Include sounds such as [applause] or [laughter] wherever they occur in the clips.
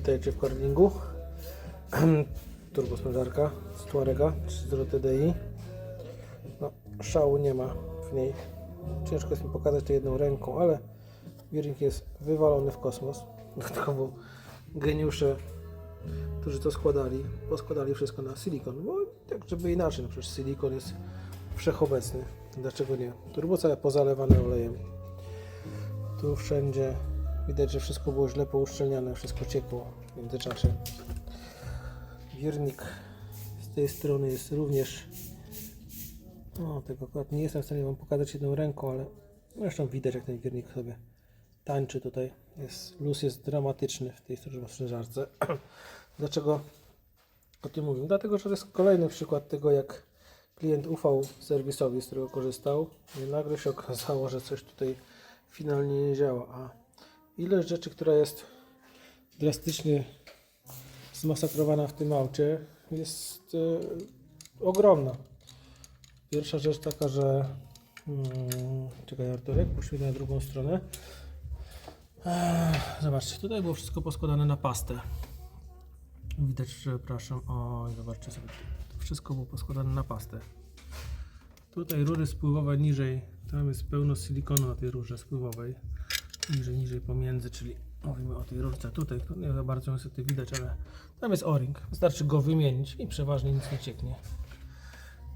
Witajcie w karlingu. [clears throat] Turbo sprężarka z Tuarega 3.0 TDI. No, szału nie ma w niej. Ciężko jest mi pokazać to jedną ręką, ale wirnik jest wywalony w kosmos. [laughs] Dodatkowo geniusze, którzy to składali, poskładali wszystko na silikon. Bo tak, żeby inaczej, no przecież silikon jest wszechobecny. Dlaczego nie? Turbo całe pozalewane olejem. Tu wszędzie widać, że wszystko było źle pouszczelniane, wszystko ciekło w międzyczasie. Wirnik z tej strony jest również. O, tego akurat nie jestem w stanie Wam pokazać jedną ręką, ale zresztą widać, jak ten wirnik sobie tańczy tutaj. Jest, luz jest dramatyczny w tej sprężarce. [clears throat] Dlaczego o tym mówię? Dlatego, że to jest kolejny przykład tego, jak klient ufał serwisowi, z którego korzystał i nagle się okazało, że coś tutaj finalnie nie działa. A ilość rzeczy, która jest drastycznie zmasakrowana w tym aucie jest e, ogromna. Pierwsza rzecz taka, że mm, czekaj Arturek, poszli na drugą stronę. Ech, zobaczcie, tutaj było wszystko poskładane na pastę. Widać, że przepraszam, o zobaczcie sobie, wszystko było poskładane na pastę. Tutaj rury spływowe niżej, tam jest pełno silikonu na tej rurze spływowej. Niżej, niżej pomiędzy, czyli mówimy o tej rurce tutaj, tu nie za bardzo niestety widać, ale tam jest o-ring. Wystarczy go wymienić i przeważnie nic nie cieknie.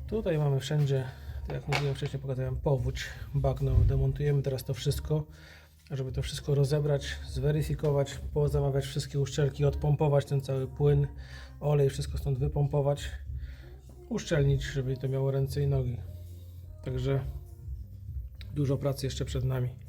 Tutaj mamy wszędzie, tak jak mówiłem wcześniej, pokazałem powódź, bagno. Demontujemy teraz to wszystko, żeby to wszystko rozebrać, zweryfikować, pozamawiać wszystkie uszczelki, odpompować ten cały płyn, olej, wszystko stąd wypompować, uszczelnić, żeby to miało ręce i nogi. Także dużo pracy jeszcze przed nami.